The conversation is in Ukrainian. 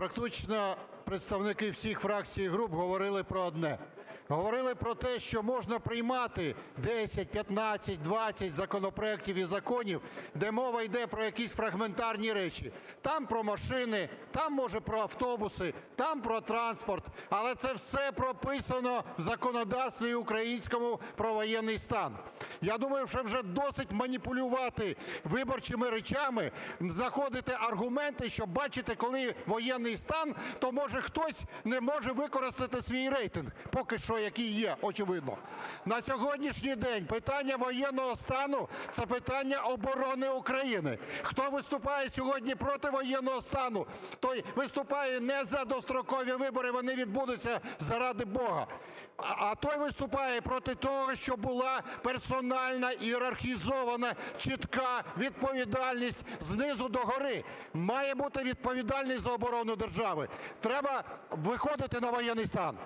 практично представники всіх фракцій і груп говорили про одне: говорили про те, що можна приймати 10, 15, 20 законопроектів і законів, де мова йде про якісь фрагментарні речі: там про машини, там, може, про автобуси, там про транспорт, але це все прописано в законодавстві українському про воєнний стан. Я думаю, що вже досить маніпулювати виборчими речами, знаходити аргументи, щоб бачити, коли воєнний стан, то, може, хтось не може використати свій рейтинг, поки що який є, очевидно. На сьогоднішній день питання воєнного стану – це питання оборони України. Хто виступає сьогодні проти воєнного стану, той виступає не за дострокові вибори, вони відбудуться, заради Бога, а той виступає проти того, щоб була персональна ієрархізована чітка відповідальність знизу догори. Має бути відповідальність за оборону держави. Треба виходити на воєнний стан.